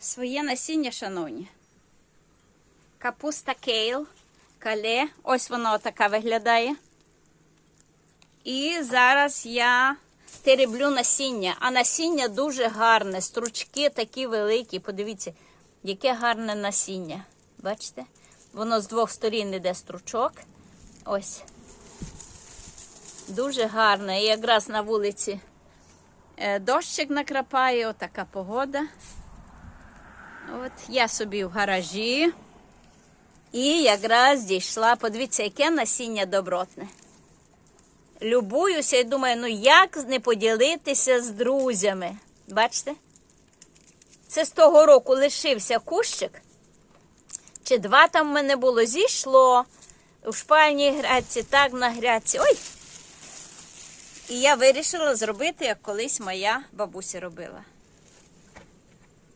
своє насіння, шановні. Капуста кейл, кале. Ось воно така виглядає. І зараз я тереблю насіння. А насіння дуже гарне. Стручки такі великі. Подивіться, яке гарне насіння. Бачите? Воно з двох сторін іде стручок. Ось. Дуже гарне. І якраз на вулиці е, дощик накрапає, отака погода. От я собі в гаражі. І якраз дійшла. Подивіться, яке насіння добротне. Любуюся і думаю, ну як не поділитися з друзями. Бачите? Це з того року лишився кущик. Чи два там в мене було, зійшло у шпальній грядці, так на грядці. Ой! І я вирішила зробити, як колись моя бабуся робила.